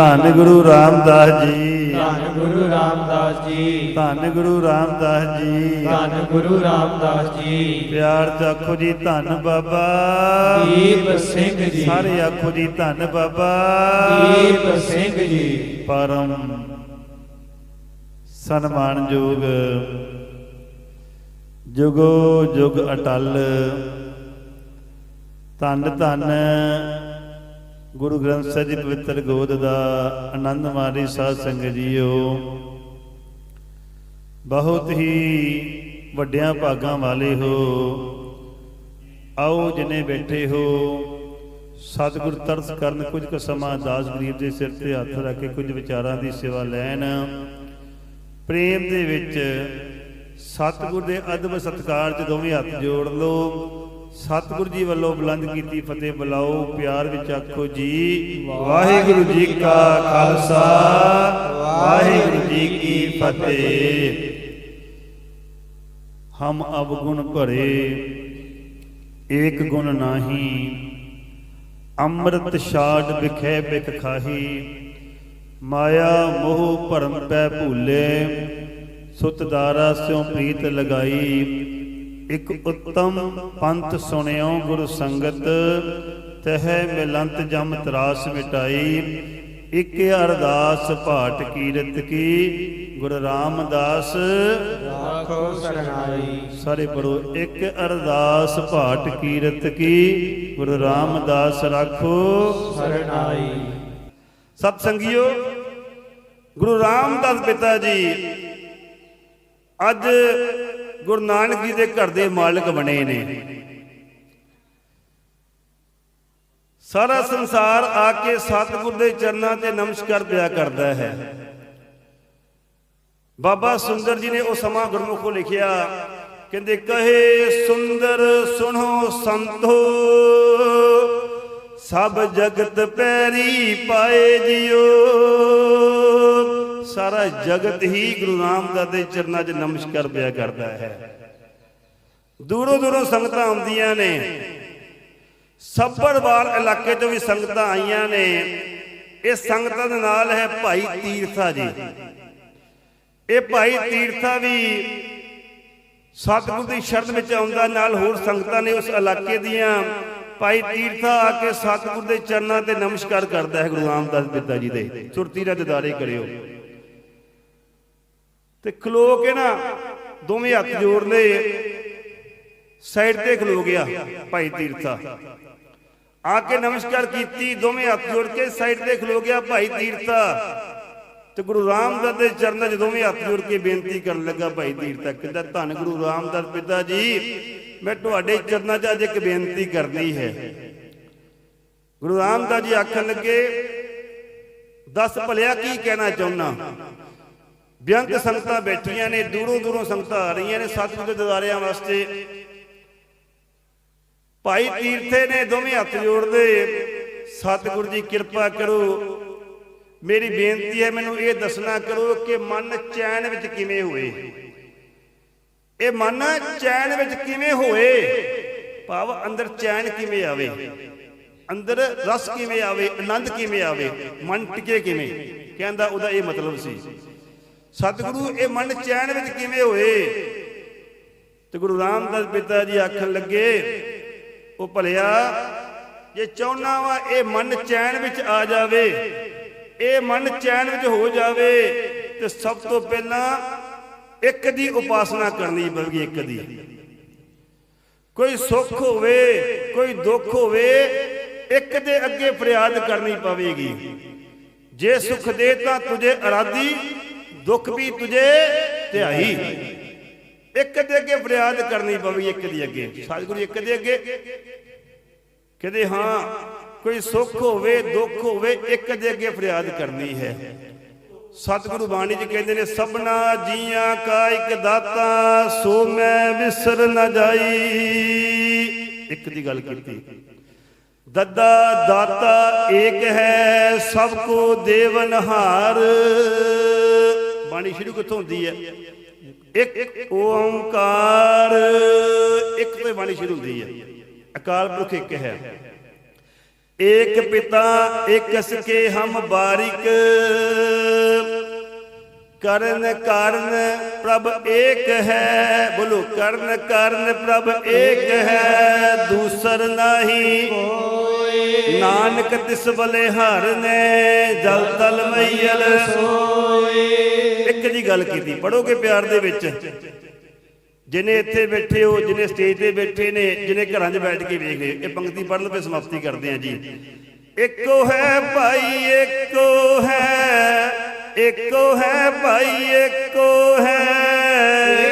ਧੰਨ ਗੁਰੂ ਰਾਮਦਾਸ ਜੀ। ਧੰਨ ਗੁਰੂ ਰਾਮਦਾਸ ਜੀ। ਧੰਨ ਗੁਰੂ ਰਾਮਦਾਸ ਜੀ। ਧੰਨ ਗੁਰੂ ਰਾਮਦਾਸ ਜੀ। ਪਿਆਰ ਚ ਆਖੋ ਜੀ ਧੰਨ ਬਾਬਾ। ਦੀਪ ਸਿੰਘ ਜੀ। ਸਾਰੇ ਆਖੋ ਜੀ ਧੰਨ ਬਾਬਾ। ਦੀਪ ਸਿੰਘ ਜੀ। ਪਰਮ ਸਨਮਾਨਯੋਗ ਜੁਗੋ ਜੁਗ ਅਟਲ। ਧੰਨ ਧੰਨ ਗੁਰੂ ਗ੍ਰੰਥ ਸਾਹਿਬ ਜੀ ਪਵਿੱਤਰ ਗੋਦ ਦਾ ਆਨੰਦ ਮਾਰੀ ਸਾਧ ਸੰਗਤ ਜੀਓ। ਬਹੁਤ ਹੀ ਵੱਡਿਆਂ ਭਾਗਾਂ ਵਾਲੇ ਹੋ। ਆਓ ਜਿਨੇ ਬੈਠੇ ਹੋ, ਸਤਿਗੁਰ ਤਰਸ ਕਰਨ ਕੁਝ ਕੁ ਸਮਾਂ ਦਾਸ ਗਰੀਬ ਦੇ ਸਿਰ ਤੇ ਹੱਥ ਰੱਖ ਕੇ ਕੁਝ ਵਿਚਾਰਾਂ ਦੀ ਸੇਵਾ ਲੈਣ। ਪ੍ਰੇਮ ਦੇ ਵਿੱਚ ਸਤਿਗੁਰ ਦੇ ਅਦਬ ਸਤਕਾਰ ਚ ਦੋਵੇਂ ਹੱਥ ਜੋੜ ਲਓ। ਸਤਿਗੁਰ ਜੀ ਵੱਲੋਂ ਬੁਲੰਦ ਕੀਤੀ ਫਤਿਹ ਬੁਲਾਓ ਪਿਆਰ ਵਿੱਚ ਆਖੋ ਜੀ ਵਾਹਿਗੁਰੂ ਜੀ ਕਾ ਖਾਲਸਾ ਵਾਹਿਗੁਰੂ ਜੀ ਕੀ ਫਤਿਹ। ਹਮ ਅਬ ਗੁਣ ਭਰੇ ਏਕ ਗੁਣ ਨਾਹੀ ਅੰਮ੍ਰਿਤ ਛਾੜ ਵਿਖੇ ਬਿਖ ਖਾਹੀ ਮਾਇਆ ਮੋਹ ਭਰਮ ਪੈ ਭੂਲੇ ਸੁਤ ਦਾਰਾ ਸਿਉ ਪ੍ਰੀਤ ਲਗਾਈ ਇਕ ਉੱਤਮ ਪੰਥ ਸੁਣਿਓ ਗੁਰ ਸੰਗਤ ਤਹਿ ਮਿਲੰਤ ਜਮ ਤਰਾਸ ਮਿਟਾਈ ਇਕ ਅਰਦਾਸ ਭਾਟ ਕੀਰਤ ਕੀ ਗੁਰ ਰਾਮਦਾਸ ਆਖੋ ਸਰਣਾਈ ਸਾਰੇ ਪੜੋ ਇੱਕ ਅਰਦਾਸ ਭਾਟ ਕੀਰਤ ਕੀ ਗੁਰੂ ਰਾਮਦਾਸ ਰਾਖੋ ਸਰਣਾਈ ਸਤ ਸੰਗਿਓ ਗੁਰੂ ਰਾਮਦਾਸ ਪਿਤਾ ਜੀ ਅੱਜ ਗੁਰੂ ਨਾਨਕ ਜੀ ਦੇ ਘਰ ਦੇ ਮਾਲਕ ਬਣੇ ਨੇ। ਸਾਰਾ ਸੰਸਾਰ ਆ ਕੇ ਸਤਿਗੁਰ ਦੇ ਚਰਨਾਂ ਤੇ ਨਮਸਕਾਰ ਪਿਆ ਕਰਦਾ ਹੈ। ਬਾਬਾ ਸੁੰਦਰ ਜੀ ਨੇ ਉਹ ਸਮਾਂ ਗੁਰਮੁਖੋਂ ਲਿਖਿਆ, ਕਹਿੰਦੇ, ਕਹੇ ਸੁੰਦਰ, ਸੁਣੋ ਸੰਤੋ, ਸਭ ਜਗਤ ਪੈਰੀ ਪਾਏ ਜਿਓ। ਸਾਰਾ ਜਗਤ ਹੀ ਗੁਰੂ ਰਾਮਦਾਸ ਦੇ ਚਰਨਾਂ 'ਚ ਨਮਸਕਾਰ ਪਿਆ ਕਰਦਾ ਹੈ। ਦੂਰੋਂ ਦੂਰੋਂ ਸੰਗਤਾਂ ਆਉਂਦੀਆਂ ਨੇ। ਸੱਭਰਵਾਲ ਇਲਾਕੇ ਤੋਂ ਵੀ ਸੰਗਤਾਂ ਆਈਆਂ ਨੇ। ਇਹ ਸੰਗਤਾਂ ਦੇ ਨਾਲ ਹੈ ਭਾਈ ਤੀਰਥਾ ਜੀ। ਇਹ ਭਾਈ ਤੀਰਥਾ ਵੀ ਸਤਿਗੁਰ ਦੀ ਸ਼ਰਨ ਵਿੱਚ ਆਉਂਦਾ, ਨਾਲ ਹੋਰ ਸੰਗਤਾਂ ਨੇ ਉਸ ਇਲਾਕੇ ਦੀਆਂ। ਭਾਈ ਤੀਰਥਾ ਆ ਕੇ ਸਤਿਗੁਰ ਦੇ ਚਰਨਾਂ ਤੇ ਨਮਸਕਾਰ ਕਰਦਾ ਹੈ ਗੁਰੂ ਰਾਮਦਾਸ ਪਿਤਾ ਜੀ ਦੇ। ਸੁਰਤੀ ਦਾ ਦਿਦਾਰੇ ਕਰਿਓ। ਤੇ ਖਲੋ ਕੇ ਨਾ ਦੋਵੇਂ ਹੱਥ ਜੋੜ ਲਏ। ਸਾਈਡ ਤੇ ਖਲੋ ਗਿਆ ਭਾਈ ਤੀਰਥਾ। ਆ ਕੇ ਨਮਸਕਾਰ ਕੀਤੀ, ਦੋਵੇਂ ਹੱਥ ਜੋੜ ਕੇ ਸਾਈਡ ਤੇ ਖਲੋ ਗਿਆ ਭਾਈ ਤੀਰਥਾ। ਤੇ ਗੁਰੂ ਰਾਮਦਾਸ ਦੇ ਚਰਨਾਂ 'ਚ ਦੋਵੇਂ ਹੱਥ ਜੋੜ ਕੇ ਬੇਨਤੀ ਕਰਨ ਲੱਗਾ ਭਾਈ ਤੀਰਥਾ, ਕਹਿੰਦਾ, ਧੰਨ ਗੁਰੂ ਰਾਮਦਾਸ ਪਿਤਾ ਜੀ, ਮੈਂ ਤੁਹਾਡੇ ਚਰਨਾਂ 'ਚ ਅੱਜ ਇੱਕ ਬੇਨਤੀ ਕਰਨੀ ਹੈ। ਗੁਰੂ ਰਾਮਦਾਸ ਜੀ ਆਖਣ ਲੱਗੇ, ਦੱਸ ਭਲਿਆ ਕੀ ਕਹਿਣਾ ਚਾਹੁੰਨਾ ਬਿਆੰਤ ਸੰਗਤਾਂ ਬੈਠੀਆਂ ਨੇ, ਦੂਰੋਂ ਦੂਰੋਂ ਸੰਗਤਾਂ ਆ ਰਹੀਆਂ ਨੇ, ਸਤਿਗੁਰ ਦੇ ਦਿਦਾਰਿਆਂ ਵਾਸਤੇ। ਭਾਈ ਤੀਰਥੇ ਨੇ ਦੋਵੇਂ ਹੱਥ ਜੋੜਦੇ। ਸਤਿਗੁਰ ਜੀ, ਕਿਰਪਾ ਕਰੋ। ਮੇਰੀ ਬੇਨਤੀ ਹੈ, ਮੈਨੂੰ ਇਹ ਦੱਸਣਾ ਕਰੋ ਕਿ ਮਨ ਚੈਨ ਵਿੱਚ ਕਿਵੇਂ ਹੋਏ। ਇਹ ਮਨ ਚੈਨ ਵਿੱਚ ਕਿਵੇਂ ਹੋਏ? ਭਾਵ ਅੰਦਰ ਚੈਨ ਕਿਵੇਂ ਆਵੇ? ਅੰਦਰ ਰਸ ਕਿਵੇਂ ਆਵੇ? ਆਨੰਦ ਕਿਵੇਂ ਆਵੇ? ਮਨ ਟਿਕੇ ਕਿਵੇਂ? ਕਹਿੰਦਾ ਉਹਦਾ ਇਹ ਮਤਲਬ ਸੀ। ਸਤਿਗੁਰੂ, ਇਹ ਮਨ ਚੈਨ ਵਿੱਚ ਕਿਵੇਂ ਹੋਏ? ਤੇ ਗੁਰੂ ਰਾਮਦਾਸ ਪਿਤਾ ਜੀ ਆਖਣ ਲੱਗੇ, ਉਹ ਭਲਿਆ, ਜੇ ਚਾਹੁੰਨਾ ਵਾ ਇਹ ਮਨ ਚੈਨ ਵਿੱਚ ਆ ਜਾਵੇ, ਇਹ ਮਨ ਚੈਨ ਵਿੱਚ ਹੋ ਜਾਵੇ, ਤੇ ਸਭ ਤੋਂ ਪਹਿਲਾਂ ਇੱਕ ਦੀ ਉਪਾਸਨਾ ਕਰਨੀ ਪਵੇਗੀ ਇੱਕ ਦੀ। ਕੋਈ ਸੁੱਖ ਹੋਵੇ, ਕੋਈ ਦੁੱਖ ਹੋਵੇ, ਇੱਕ ਦੇ ਅੱਗੇ ਫਰਿਆਦ ਕਰਨੀ ਪਵੇਗੀ। ਜੇ ਸੁਖ ਦੇ ਤਾਂ ਤੁਝੇ ਅਰਾਧੀ ਦੁੱਖ ਵੀ ਤੁਝੇ ਧਿਆਈ ਇੱਕ ਦੇ ਅੱਗੇ ਫਰਿਆਦ ਕਰਨੀ ਪਵੇਗੀ ਇੱਕ ਦੀ ਅੱਗੇ। ਸਤਿਗੁਰੂ ਇੱਕ ਦੇ ਅੱਗੇ। ਕਹਿੰਦੇ, ਹਾਂ, ਕੋਈ ਸੁੱਖ ਹੋਵੇ, ਦੁੱਖ ਹੋਵੇ, ਇੱਕ ਦੇ ਅੱਗੇ ਫਰਿਆਦ ਕਰਨੀ ਹੈ। ਸਤਿਗੁਰੂ ਬਾਣੀ ਜੀ ਕਹਿੰਦੇ ਨੇ, ਸਭਨਾ ਜੀਆਂ ਕਾ ਇੱਕ ਦਾਤਾ, ਸੋ ਮੈਂ ਵਿਸਰ ਨਾ ਜਾਈ। ਇੱਕ ਦੀ ਗੱਲ ਕੀਤੀ। ਦੱਦਾ ਦਾਤਾ ਏਕ ਹੈ, ਸਭ ਕੋ ਦੇਵਨਹਾਰ ਬਾਣੀ ਸ਼ੁਰੂ ਕਿੱਥੋਂ ਹੁੰਦੀ ਹੈ? ਇੱਕ ਓੰਕਾਰ, ਇੱਕ ਤੇ ਬਾਣੀ ਸ਼ੁਰੂ ਹੁੰਦੀ ਹੈ। ਅਕਾਲ ਪੁਰਖ ਇੱਕ ਹੈ। ਏਕ ਪਿਤਾ ਇਕਸ ਕੇ ਹਮ ਬਾਰਿਕ। ਕਰਨ ਕਰਨ ਪ੍ਰਭ ਏਕ ਹੈ। ਬੋਲੋ, ਕਰਨ ਕਰਨ ਪ੍ਰਭ ਏਕ ਹੈ। ਦੂਸਰ ਨਹੀਂ ਕੋ ਨਾਨਕ ਤਿਸ ਬਲੇ ਹਰ ਨੇ ਜਲ ਤਲ ਮਈਲ ਸੋਏ ਇੱਕ ਜੀ ਗੱਲ ਕੀਤੀ ਪੜੋਗੇ ਪਿਆਰ ਦੇ ਵਿੱਚ? ਜਿਨੇ ਇੱਥੇ ਬੈਠੇ ਹੋ ਜਿਨੇ ਸਟੇਜ ਤੇ ਬੈਠੇ ਨੇ ਜਿਨੇ ਘਰਾਂ 'ਚ ਬੈਠ ਕੇ ਵੇਖ ਰਹੇ ਇਹ ਪੰਕਤੀ ਪੜ੍ਹ ਲਓ ਸਮਾਪਤੀ ਕਰਦੇ ਆ ਜੀ। ਇੱਕੋ ਹੈ ਭਾਈ, ਇੱਕੋ ਹੈ ਇੱਕੋ ਹੈ ਭਾਈ, ਇੱਕੋ ਹੈ।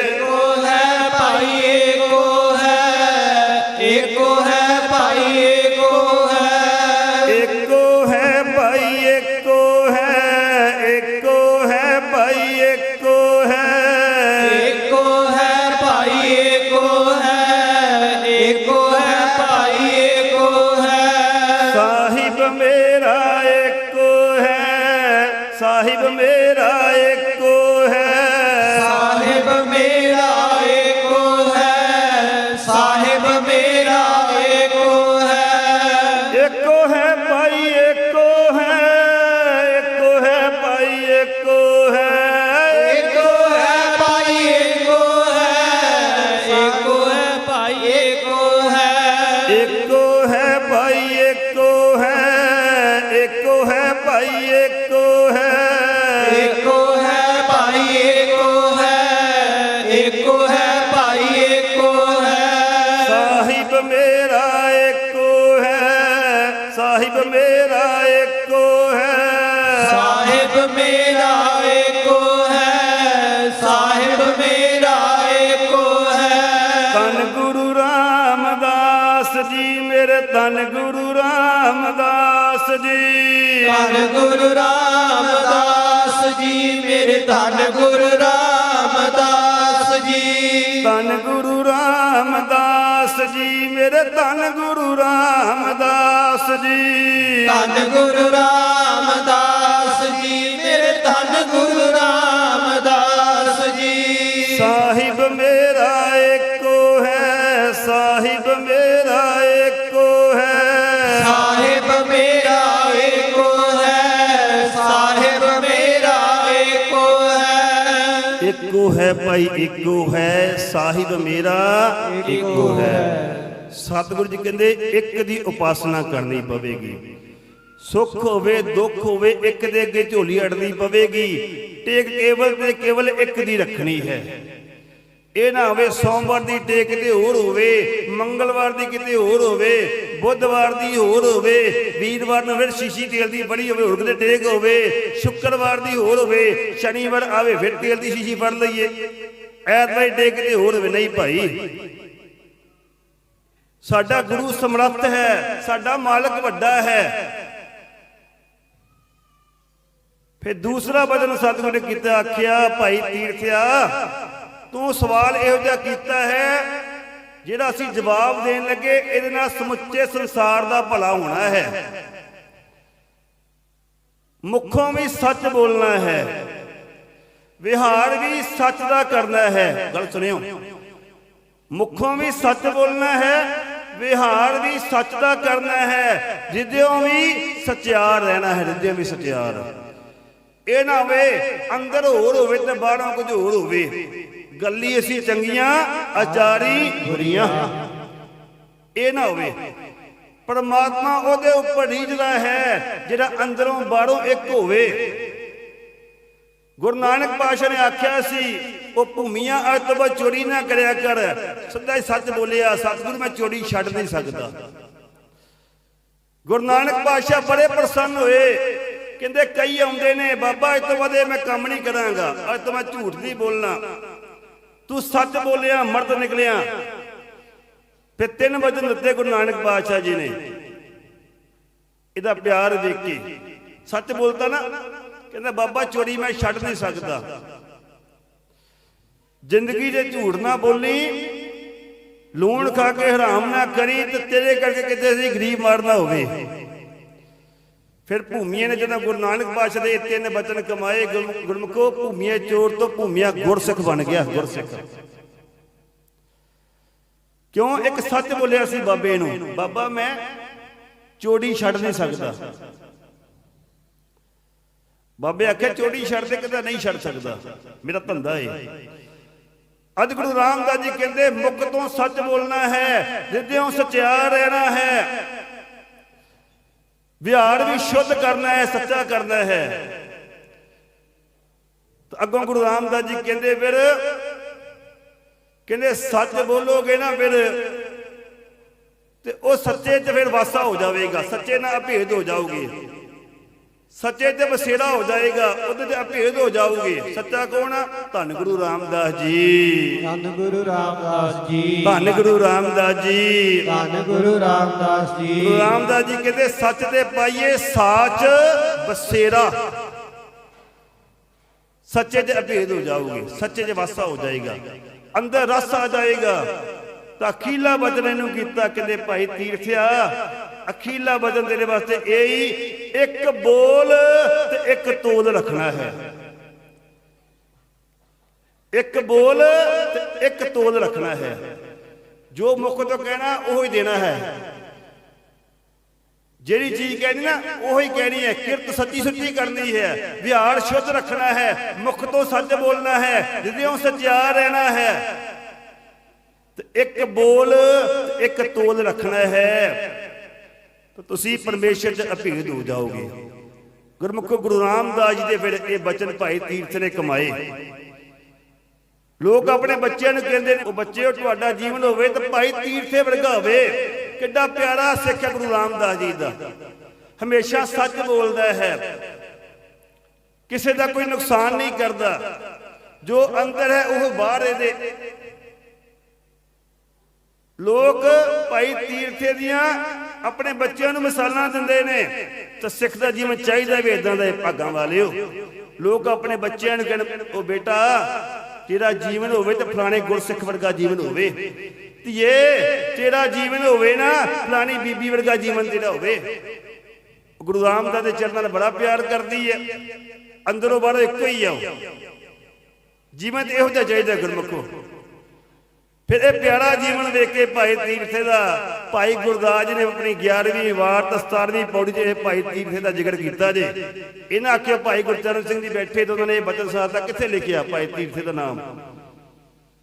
ਰਾਮਦਾਸ ਜੀ ਮੇਰੇ ਧੰਨ ਗੁਰੂ ਰਾਮਦਾਸ ਜੀ। ਧੰਨ ਗੁਰੂ ਰਾਮਦਾਸ ਜੀ ਮੇਰੇ ਧੰਨ ਗੁਰੂ ਰਾਮਦਾਸ ਜੀ। ਧੰਨ ਗੁਰੂ ਰਾਮਦਾਸ ਜੀ ਮੇਰੇ ਧੰਨ ਗੁਰੂ ਰਾਮਦਾਸ ਜੀ। ਧੰਨ ਗੁਰੂ ਰਾਮਦਾਸ ਜੀ ਮੇਰੇ ਧੰਨ ਗੁਰੂ ਰਾਮਦਾਸ ਜੀ। ਸਾਹਿਬ ਮੇਰਾ ਇੱਕੋ ਹੈ ਭਾਈ ਇੱਕੋ ਹੈ ਸਾਹਿਬ ਮੇਰਾ। ਇੱਕੋ ਹੈ। ਸਤਿਗੁਰੂ ਜੀ ਕਹਿੰਦੇ ਇੱਕ ਦੀ ਉਪਾਸਨਾ ਕਰਨੀ ਪਵੇਗੀ। ਸੁੱਖ ਹੋਵੇ ਦੁੱਖ ਹੋਵੇ ਇੱਕ ਦੇ ਅੱਗੇ ਝੋਲੀ ਅੜਨੀ ਪਵੇਗੀ। ਟੇਕ ਕੇਵਲ ਤੇ ਕੇਵਲ ਇੱਕ ਦੀ ਰੱਖਣੀ ਹੈ। ਇਹ ਨਾ ਹੋਵੇ ਸੋਮਵਾਰ ਦੀ ਟੇਕ ਕਿਤੇ ਹੋਰ ਹੋਵੇ ਮੰਗਲਵਾਰ ਦੀ ਕਿਤੇ ਹੋਰ ਹੋਵੇ ਬੁੱਧਵਾਰ ਦੀ ਹੋਰ ਹੋਵੇ, ਵੀਰਵਾਰ ਨੂੰ ਫਿਰ ਸ਼ੀਸ਼ੀ ਤੇਲ ਦੀ ਬੜੀ ਹੋਵੇ ਹੋਰ ਕਿਤੇ ਟੇਕ ਹੋਵੇ, ਸ਼ੁੱਕਰਵਾਰ ਦੀ ਹੋਰ ਹੋਵੇ, ਸ਼ਨੀਵਾਰ ਆਵੇ, ਫਿਰ ਤੇਲ ਦੀ ਸ਼ੀਸ਼ੀ ਫੜ ਲਈਏ। ਐਤਵਾਰ ਟੇਕ ਕਿਤੇ ਹੋਰ ਹੋਵੇ, ਨਹੀਂ ਭਾਈ। ਸਾਡਾ ਗੁਰੂ ਸਮਰੱਥ ਹੈ, ਸਾਡਾ ਮਾਲਕ ਵੱਡਾ ਹੈ। ਫਿਰ ਦੂਸਰਾ ਵਚਨ ਸਤਿਗੁਰੂ ਨੇ ਕੀਤਾ, ਆਖਿਆ, ਭਾਈ ਤੀਰਥਿਆ, ਤੂੰ ਸਵਾਲ ਇਹੋ ਜਿਹਾ ਕੀਤਾ ਹੈ ਜਿਹੜਾ ਅਸੀਂ ਜਵਾਬ ਦੇਣ ਲੱਗੇ, ਇਹਦੇ ਨਾਲ ਸਮੁੱਚੇ ਸੰਸਾਰ ਦਾ ਭਲਾ ਹੋਣਾ ਹੈ। ਮੁੱਖੋਂ ਵੀ ਸੱਚ ਬੋਲਣਾ ਹੈ। ਵਿਹਾਰ ਵੀ ਸੱਚ ਦਾ ਕਰਨਾ ਹੈ। ਗੱਲ ਸੁਣਿਓ। ਮੁੱਖੋਂ ਵੀ ਸੱਚ ਬੋਲਣਾ ਹੈ, ਵਿਹਾਰ ਵੀ ਸੱਚ ਦਾ ਕਰਨਾ ਹੈ। ਜਿੱਦਿਓ ਵੀ ਸਚਿਆਰ ਰਹਿਣਾ ਹੈ, ਜਿੱਦਿਓ ਵੀ ਸਚਿਆਰ। ਇਹ ਨਾ ਹੋਵੇ, ਅੰਦਰ ਹੋਰ ਹੋਵੇ ਤੇ ਬਾਹਰੋਂ ਕੁਝ ਹੋਰ ਹੋਵੇ। ਗੱਲੀ ਅਸੀਂ ਚੰਗੀਆਂ ਆਚਾਰੀ ਬੁਰੀਆਂ। ਇਹ ਨਾ ਹੋਵੇ। ਪਰਮਾਤਮਾ ਉਹਦੇ ਉੱਪਰ ਰੀਝਦਾ ਹੈ, ਜਿਹੜਾ ਅੰਦਰੋਂ ਬਾਹਰੋਂ ਇੱਕ ਹੋਵੇ। ਗੁਰੂ ਨਾਨਕ ਪਾਸ਼ਾ ਨੇ ਆਖਿਆ ਸੀ, ਉਹ ਭੂਮੀਆਂ ਅੱਜ ਚੋਰੀ ਨਾ ਕਰਿਆ ਕਰ। ਸਦਾ ਹੀ ਸੱਚ ਬੋਲਿਆ, ਸਤਿਗੁਰੂ, ਮੈਂ ਚੋਰੀ ਛੱਡ ਨਹੀਂ ਸਕਦਾ। ਗੁਰੂ ਨਾਨਕ ਪਾਸ਼ਾ ਬੜੇ ਪ੍ਰਸੰਨ ਹੋਏ। ਕਹਿੰਦੇ ਕਈ ਆਉਂਦੇ ਨੇ, ਬਾਬਾ ਅੱਜ ਤੋਂ ਵਧੇ ਮੈਂ ਕੰਮ ਨਹੀਂ ਕਰਾਂਗਾ। ਅੱਜ ਤੋਂ ਮੈਂ ਝੂਠ ਨਹੀਂ ਬੋਲਣਾ। ਤੂੰ ਸੱਚ ਬੋਲਿਆ, ਮਰਦ ਨਿਕਲਿਆ। ਫਿਰ ਤਿੰਨ ਵਜਨ ਦਿੱਤੇ ਗੁਰੂ ਨਾਨਕ ਪਾਤਸ਼ਾਹ ਜੀ ਨੇ ਇਹਦਾ ਪਿਆਰ ਵੇਖ ਕੇ ਸੱਚ ਬੋਲਦਾ ਨਾ, ਕਹਿੰਦਾ, ਬਾਬਾ, ਚੋਰੀ ਮੈਂ ਛੱਡ ਨਹੀਂ ਸਕਦਾ। ਜ਼ਿੰਦਗੀ ਦੇ ਝੂਠ ਨਾ ਬੋਲੀ, ਲੂਣ ਖਾ ਕੇ ਹਰਾਮ ਨਾ ਕਰੀ, ਤੇ ਤੇਰੇ ਕਰਕੇ ਕਿਤੇ ਅਸੀਂ ਗਰੀਬ ਮਾਰਨਾ ਹੋਵੇ। ਫਿਰ ਭੂਮੀਏ ਨੇ ਜਦੋਂ ਗੁਰੂ ਨਾਨਕ ਪਾਤਸ਼ਾਹ ਦੇ ਤਿੰਨ ਬਚਨ ਕਮਾਏ ਗੁਰ- ਗੁਰਮੁਖੋ ਭੂਮੀਏ ਚੋਰ ਤੋਂ ਭੂਮੀਆ ਗੁਰਸਿੱਖ ਬਣ ਗਿਆ ਗੁਰਸਿੱਖ। ਕਿਉਂ ਇੱਕ ਸੱਚ ਬੋਲਿਆ ਸੀ ਬਾਬੇ ਨੂੰ? ਬਾਬਾ ਮੈਂ ਚੋੜੀ ਛੱਡ ਨਹੀਂ ਸਕਦਾ। ਬਾਬੇ ਆਖਿਆ ਚੋੜੀ ਛੱਡ ਦੇ ਕਹਿੰਦਾ ਨਹੀਂ ਛੱਡ ਸਕਦਾ? ਮੇਰਾ ਧੰਦਾ ਏ। ਅੱਜ ਗੁਰੂ ਰਾਮਦਾਸ ਜੀ ਕਹਿੰਦੇ ਮੁਖ ਤੋਂ ਸੱਚ ਬੋਲਣਾ ਹੈ ਜਿੱਦਿਓਂ ਸਚਿਆ ਰਹਿਣਾ ਹੈ। ਵਿਹਾਰ ਵੀ ਸ਼ੁੱਧ ਕਰਨਾ ਹੈ, ਸੱਚਾ ਕਰਨਾ ਹੈ। ਤਾਂ ਅੱਗੋਂ ਗੁਰੂ ਰਾਮਦਾਸ ਜੀ ਕਹਿੰਦੇ, ਫਿਰ ਕਹਿੰਦੇ, ਸੱਚ ਬੋਲੋਗੇ ਨਾ ਫਿਰ, ਤੇ ਉਹ ਸੱਚੇ 'ਚ ਫਿਰ ਵਾਸਾ ਹੋ ਜਾਵੇਗਾ, ਸੱਚੇ ਨਾਲ ਅਭੇਦ ਹੋ ਜਾਓਗੇ ਸੱਚੇ ਤੇ ਬਸੇਰਾ ਹੋ ਜਾਏਗਾ ਉਹਦੇ ਤੇ ਅਭੇਦ ਹੋ ਜਾਓਗੇ ਸੱਚਾ ਕੌਣ ਆ? ਧੰਨ ਗੁਰੂ ਰਾਮਦਾਸ ਜੀ। ਧੰਨ ਗੁਰੂ ਰਾਮਦਾਸ ਜੀ। ਧੰਨ ਗੁਰੂ ਰਾਮਦਾਸ ਜੀ। ਧੰਨ ਗੁਰੂ ਰਾਮਦਾਸ ਗੁਰੂ ਜੀ ਰਾਮਦਾਸ ਜੀ ਕਹਿੰਦੇ ਸੱਚ ਤੇ ਪਾਈਏ ਸਾਚ ਬਸੇਰਾ ਸੱਚੇ ਤੇ ਅਭੇਦ ਹੋ ਜਾਓਗੇ ਸੱਚੇ ਤੇ ਵਾਸਾ ਹੋ ਜਾਏਗਾ। ਅੰਦਰ ਰਸ ਆ ਜਾਏਗਾ। ਤਾਂ ਅਖੀਲਾ ਬਚਨ ਇਹਨੂੰ ਕੀਤਾ ਕਹਿੰਦੇ ਭਾਈ ਤੀਰਥਿਆ ਅਖੀਲਾ ਬਚਨ ਤੇਰੇ ਵਾਸਤੇ ਇਹ ਹੀ ਇੱਕ ਬੋਲ ਤੇ ਇੱਕ ਤੋਲ ਰੱਖਣਾ ਹੈ। ਇੱਕ ਬੋਲ ਤੇ ਇੱਕ ਤੋਲ ਰੱਖਣਾ ਹੈ। ਜੋ ਮੁਖ ਤੋਂ ਕਹਿਣਾ, ਉਹ ਹੀ ਦੇਣਾ ਹੈ। ਜਿਹੜੀ ਚੀਜ਼ ਕਹਿਣੀ ਨਾ, ਉਹੀ ਕਹਿਣੀ ਹੈ। ਕਿਰਤ ਸੱਚੀ ਸੁੱਚੀ ਕਰਨੀ ਹੈ। ਵਿਹਾਰ ਸ਼ੁੱਧ ਰੱਖਣਾ ਹੈ। ਮੁਖ ਤੋਂ ਸੱਚ ਬੋਲਣਾ ਹੈ। ਜਿੱਦਿਓਂ ਸੱਚਿਆ ਰਹਿਣਾ ਹੈ। ਤੇ ਇੱਕ ਬੋਲ ਇੱਕ ਤੋਲ ਰੱਖਣਾ ਹੈ। ਤੁਸੀਂ ਪਰਮੇਸ਼ਰ 'ਚ ਅਭੇਦ ਹੋ ਜਾਓਗੇ। ਗੁਰਮੁਖ ਗੁਰੂ ਰਾਮਦਾਸ ਜੀ ਦੇ ਫਿਰ ਇਹ ਬਚਨ ਭਾਈ ਤੀਰਥ ਨੇ ਕਮਾਏ। ਲੋਕ ਆਪਣੇ ਬੱਚਿਆਂ ਨੂੰ ਕਹਿੰਦੇ ਨੇ, ਉਹ ਬੱਚੇ ਤੁਹਾਡਾ ਜੀਵਨ ਹੋਵੇ ਤਾਂ ਭਾਈ ਤੀਰਥੇ ਵਰਗਾ ਹੋਵੇ। ਕਿੱਡਾ ਪਿਆਰਾ ਸਿੱਖ ਹੈ ਗੁਰੂ ਰਾਮਦਾਸ ਜੀ ਦਾ। ਹਮੇਸ਼ਾ ਸੱਚ ਬੋਲਦਾ ਹੈ। ਕਿਸੇ ਦਾ ਕੋਈ ਨੁਕਸਾਨ ਨਹੀਂ ਕਰਦਾ। ਜੋ ਅੰਦਰ ਹੈ, ਉਹ ਬਾਹਰ ਇਹਦੇ ਲੋਕ ਭਾਈ ਤੀਰਥੇ ਦੀਆਂ ਆਪਣੇ ਬੱਚਿਆਂ ਨੂੰ ਮਿਸਾਲਾਂ ਦਿੰਦੇ ਨੇ। ਤਾਂ ਸਿੱਖ ਦਾ ਜੀਵਨ ਚਾਹੀਦਾ ਵੀ ਇਦਾਂ ਦਾ ਭਾਗਾਂ ਵਾਲਿਓ। ਲੋਕ ਆਪਣੇ ਬੱਚਿਆਂ ਨੂੰ ਕਹਿਣ, ਉਹ ਬੇਟਾ, ਤੇਰਾ ਜੀਵਨ ਹੋਵੇ ਤੇ ਫਲਾਣੇ ਗੁਰਸਿੱਖ ਵਰਗਾ ਜੀਵਨ ਹੋਵੇ। ਧੀਏ, ਤੇਰਾ ਜੀਵਨ ਹੋਵੇ ਨਾ, ਫਲਾਣੀ ਬੀਬੀ ਵਰਗਾ ਜੀਵਨ ਤੇਰਾ ਹੋਵੇ। ਗੁਰੂ ਰਾਮਦਾਸ ਦੇ ਚਰਨਾਂ ਨਾਲ ਬੜਾ ਪਿਆਰ ਕਰਦੀ ਹੈ। ਅੰਦਰੋਂ ਬਾਹਰੋਂ ਇੱਕੋ ਹੀ ਆ ਉਹ। ਜੀਵਨ ਇਹੋ ਜਿਹਾ ਚਾਹੀਦਾ ਗੁਰਮੁਖੋ। ਫਿਰ ਇਹ ਪਿਆਰਾ ਜੀਵਨ ਵੇਖ ਕੇ ਭਾਈ ਤੀਰਥੇ ਦਾ ਭਾਈ ਗੁਰਦਾਸ ਜੀ ਨੇ ਆਪਣੀ 11ਵੀਂ ਵਾਰ ਤੇ 17ਵੀਂ ਪੌੜੀ 'ਚ ਇਹ ਭਾਈ ਤੀਰਥੇ ਦਾ ਜ਼ਿਕਰ ਕੀਤਾ ਜੇ। ਇਹਨਾਂ ਆਖਿਆ, ਭਾਈ ਗੁਰਚਰਨ ਸਿੰਘ ਜੀ ਬੈਠੇ ਤੇ ਉਹਨਾਂ ਨੇ ਬਚਨ ਸਾਹਿਬ ਦਾ ਕਿੱਥੇ ਲਿਖਿਆ ਭਾਈ ਤੀਰਥੇ ਦਾ ਨਾਮ?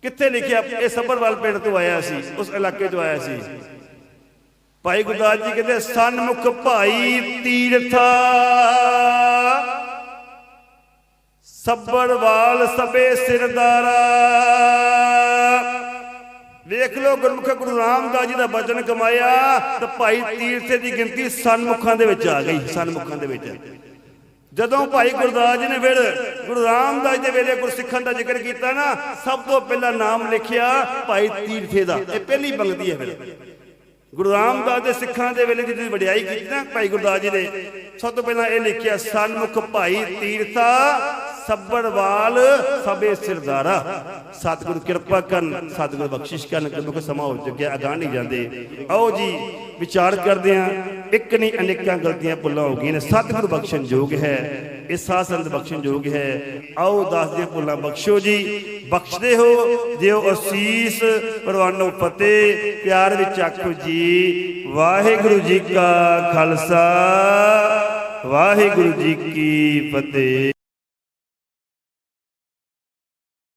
ਕਿੱਥੇ ਲਿਖਿਆ? ਇਹ ਸੱਭਰਵਾਲ ਪਿੰਡ ਤੋਂ ਆਇਆ ਸੀ, ਉਸ ਇਲਾਕੇ ਤੋਂ ਆਇਆ ਸੀ। ਭਾਈ ਗੁਰਦਾਸ ਜੀ ਕਹਿੰਦੇ, ਸਨਮੁਖ ਭਾਈ ਤੀਰਥਾ ਸੱਬਰਵਾਲ ਸਬੇ ਸਿਰਦਾਰਾ ਵੇਖ ਲੋ ਗੁਰਮੁਖ ਗੁਰੂ ਰਾਮਦਾਸ ਜੀ ਦਾ ਬਚਨ ਕਮਾਇਆ, ਤਾਂ ਭਾਈ ਤੀਰਥੇ ਦੀ ਗਿਣਤੀ ਸਨਮੁਖਾਂ ਦੇ ਵਿੱਚ ਆ ਗਈ, ਸਨਮੁਖਾਂ ਦੇ ਵਿੱਚ। ਜਦੋਂ ਭਾਈ ਗੁਰਦਾਸ ਜੀ ਨੇ ਫਿਰ ਗੁਰੂ ਰਾਮਦਾਸ ਦੇ ਵੇਲੇ ਗੁਰਸਿੱਖਾਂ ਦਾ ਜ਼ਿਕਰ ਕੀਤਾ ਨਾ, ਸਭ ਤੋਂ ਪਹਿਲਾਂ ਨਾਮ ਲਿਖਿਆ ਭਾਈ ਤੀਰਥੇ ਦਾ। ਇਹ ਪਹਿਲੀ ਪੰਕਤੀ ਹੈ ਫਿਰ। ਗੁਰੂ ਰਾਮਦਾਸ ਦੇ ਸਿੱਖਾਂ ਦੇ ਵੇਲੇ ਜਿਹਦੀ ਵਡਿਆਈ ਕੀਤੀ ਨਾ ਭਾਈ ਗੁਰਦਾਸ ਜੀ ਨੇ, ਸਭ ਤੋਂ ਪਹਿਲਾਂ ਇਹ ਲਿਖਿਆ, ਸਨਮੁਖ ਭਾਈ ਤੀਰਥਾ ਸੱਬੜਵਾਲ ਸਭੇ ਸਿਰਦਾਰਾ। ਸਤਿਗੁਰ ਕਿਰਪਾ ਕਰਨ, ਸਤਿਗੁਰ ਬਖਸ਼ਿਸ਼ ਕਰਨ ਕਿਉਂਕਿ ਸਮਾਂ ਹੋ ਚੁੱਕਿਆ, ਅਗਾਂਹ ਨਹੀਂ ਜਾਂਦੇ। ਆਓ ਜੀ, ਵਿਚਾਰ ਕਰਦੇ ਹਾਂ, ਇੱਕ ਨਹੀਂ ਅਨੇਕਾਂ ਗਲਤੀਆਂ ਭੁੱਲਾਂ ਹੋ ਗਈਆਂ ਨੇ। ਸਤਿਗੁਰ ਬਖਸ਼ਣ ਯੋਗ ਹੈ ਇਹ ਸਾਧ ਬਖਸ਼ਣ ਯੋਗ ਹੈ। ਆਓ, ਦੱਸ ਦੇ ਭੁੱਲਾਂ ਬਖਸ਼ੋ ਜੀ। ਬਖਸ਼ਦੇ ਹੋ ਦਿਓ ਅਸੀਸ, ਪਰਵਾਨੋ ਫਤਿਹ, ਪਿਆਰ ਵਿੱਚ ਆਖੋ ਜੀ, ਵਾਹਿਗੁਰੂ ਜੀ ਕਾ ਖਾਲਸਾ, ਵਾਹਿਗੁਰੂ ਜੀ ਕੀ ਫਤਿਹ।